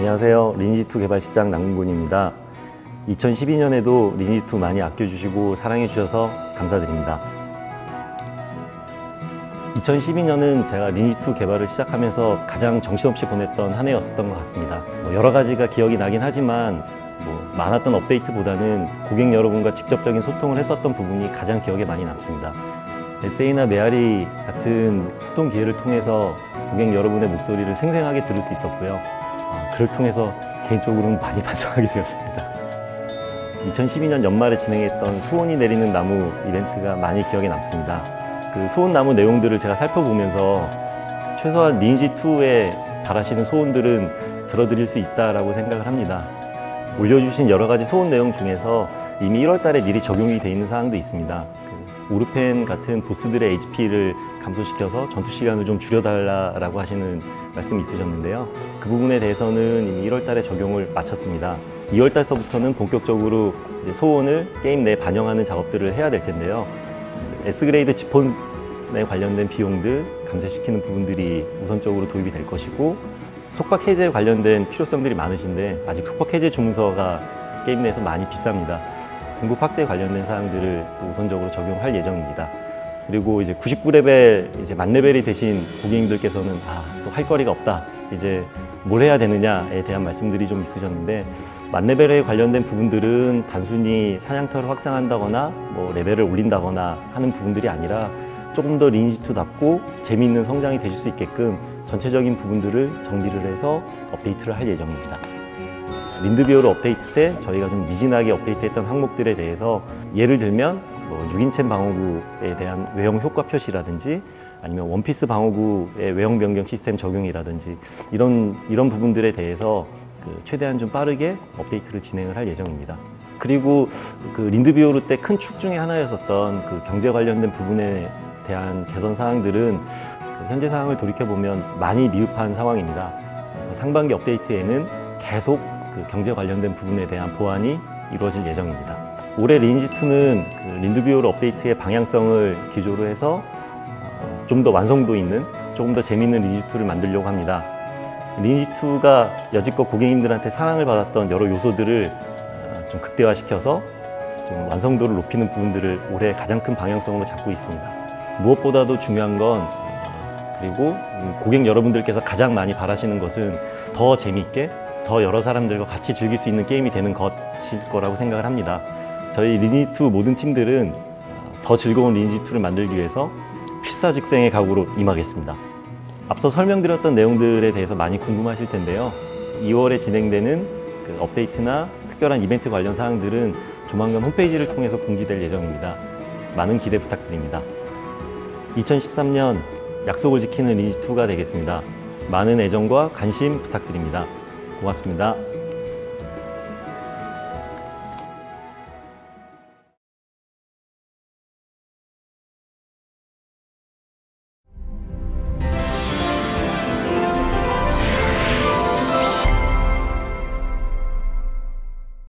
안녕하세요. 리니지2 개발실장 남궁군입니다. 2012년에도 리니지2 많이 아껴주시고 사랑해주셔서 감사드립니다. 2012년은 제가 리니지2 개발을 시작하면서 가장 정신없이 보냈던 한 해였었던 것 같습니다. 뭐 여러 가지가 기억이 나긴 하지만 뭐 많았던 업데이트보다는 고객 여러분과 직접적인 소통을 했었던 부분이 가장 기억에 많이 남습니다. 에세이나 메아리 같은 소통 기회를 통해서 고객 여러분의 목소리를 생생하게 들을 수 있었고요. 어, 그를 통해서 개인적으로는 많이 반성하게 되었습니다. 2012년 연말에 진행했던 소원이 내리는 나무 이벤트가 많이 기억에 남습니다. 그 소원나무 내용들을 제가 살펴보면서 최소한 리니지2에 바라시는 소원들은 들어드릴 수 있다라고 생각을 합니다. 올려주신 여러 가지 소원 내용 중에서 이미 1월 달에 미리 적용이 돼 있는 사항도 있습니다. 그 오르펜 같은 보스들의 HP를 감소시켜서 전투 시간을 좀 줄여달라고 하시는 말씀이 있으셨는데요. 그 부분에 대해서는 이미 1월 달에 적용을 마쳤습니다. 2월 달서부터는 본격적으로 소원을 게임 내에 반영하는 작업들을 해야 될 텐데요. S그레이드 지폰에 관련된 비용들 감쇄시키는 부분들이 우선적으로 도입이 될 것이고 속박 해제에 관련된 필요성들이 많으신데 아직 속박 해제 주문서가 게임 내에서 많이 비쌉니다. 공급 확대 관련된 사항들을 또 우선적으로 적용할 예정입니다. 그리고 이제 99레벨 이제 만 레벨이 되신 고객님들께서는 아, 또 할 거리가 없다. 이제 뭘 해야 되느냐에 대한 말씀들이 좀 있으셨는데 만 레벨에 관련된 부분들은 단순히 사냥터를 확장한다거나 뭐 레벨을 올린다거나 하는 부분들이 아니라 조금 더 리니지2답고 재미있는 성장이 되실 수 있게끔 전체적인 부분들을 정리를 해서 업데이트를 할 예정입니다. 린드비오를 업데이트 때 저희가 좀 미진하게 업데이트했던 항목들에 대해서 예를 들면 뭐 6인첸 방어구에 대한 외형 효과 표시라든지 아니면 원피스 방어구의 외형 변경 시스템 적용이라든지 이런 이런 부분들에 대해서 그 최대한 좀 빠르게 업데이트를 진행을 할 예정입니다. 그리고 그 린드비오르 때 큰 축 중에 하나였었던 그 경제 관련된 부분에 대한 개선 사항들은 그 현재 상황을 돌이켜 보면 많이 미흡한 상황입니다. 그래서 상반기 업데이트에는 계속 그 경제 관련된 부분에 대한 보완이 이루어질 예정입니다. 올해 리니지2는 그 린드비오르 업데이트의 방향성을 기조로 해서 어, 좀더 완성도 있는 조금 더 재미있는 리니지2를 만들려고 합니다. 리니지2가 여지껏 고객님들한테 사랑을 받았던 여러 요소들을 어, 좀 극대화시켜서 좀 완성도를 높이는 부분들을 올해 가장 큰 방향성으로 잡고 있습니다. 무엇보다도 중요한 건 어, 그리고 고객 여러분들께서 가장 많이 바라시는 것은 더 재미있게 더 여러 사람들과 같이 즐길 수 있는 게임이 되는 것일 거라고 생각을 합니다. 저희 리니지2 모든 팀들은 어, 더 즐거운 리니지2를 만들기 위해서 필사직생의 각오로 임하겠습니다. 앞서 설명드렸던 내용들에 대해서 많이 궁금하실 텐데요. 2월에 진행되는 그 업데이트나 특별한 이벤트 관련 사항들은 조만간 홈페이지를 통해서 공지될 예정입니다. 많은 기대 부탁드립니다. 2013년 약속을 지키는 리니지2가 되겠습니다. 많은 애정과 관심 부탁드립니다. 고맙습니다.